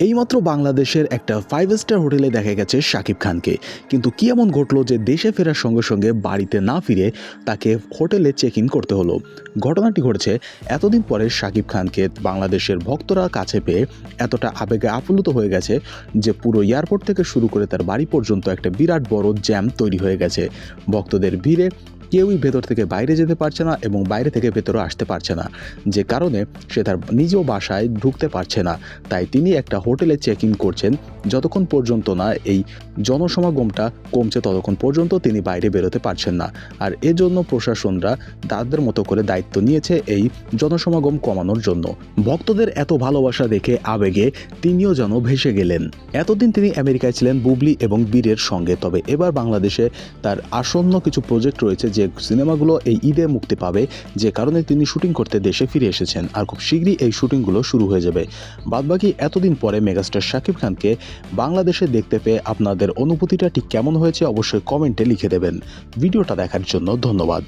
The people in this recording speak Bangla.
এইমাত্র বাংলাদেশের একটা ফাইভ স্টার হোটেলে দেখা গেছে শাকিব খানকে। কিন্তু কি এমন ঘটলো যে দেশে ফেরার সঙ্গে সঙ্গে বাড়িতে না ফিরে তাকে হোটেলে চেক ইন করতে হলো? ঘটনাটি ঘটেছে এতদিন পরে শাকিব খানকে বাংলাদেশের ভক্তরা কাছে পেয়ে এতটা আবেগে আপ্লুত হয়ে গেছে যে পুরো এয়ারপোর্ট থেকে শুরু করে তার বাড়ি পর্যন্ত একটা বিরাট বড় জ্যাম তৈরি হয়ে গেছে। ভক্তদের ভিড়ে কেউই ভেতর থেকে বাইরে যেতে পারছে না এবং বাইরে থেকে ভেতরে আসতে পারছে না। যে কারণে সে তার নিজেও বাসায় ঢুকতে পারছে না। তাই তিনি একটা হোটেলে চেক ইন করছেন। যতক্ষণ পর্যন্ত না এই জনসমাগমটা কমছে, ততক্ষণ পর্যন্ত তিনি বাইরে বেরোতে পারছেন না। আর এজন্য প্রশাসনরা তাদের মতো করে দায়িত্ব নিয়েছে এই জনসমাগম কমানোর জন্য। ভক্তদের এত ভালোবাসা দেখে আবেগে তিনিও যেন ভেসে গেলেন। এতদিন তিনি আমেরিকায় ছিলেন বুবলি এবং বীরের সঙ্গে। তবে এবার বাংলাদেশে তার আসন্ন কিছু প্রজেক্ট রয়েছে যে সিনেমাগুলো এই ঈদে মুক্তি পাবে, যে কারণে তিনি শুটিং করতে দেশে ফিরে এসেছেন আর খুব শীঘ্রই এই শুটিংগুলো শুরু হয়ে যাবে। বাদবাকি এতদিন পরে মেগাস্টার শাকিব খানকে বাংলাদেশে দেখতে পেয়ে আপনাদের অনুভূতিটা ঠিক কেমন হয়েছে অবশ্যই কমেন্টে লিখে দেবেন। ভিডিওটা দেখার জন্য ধন্যবাদ।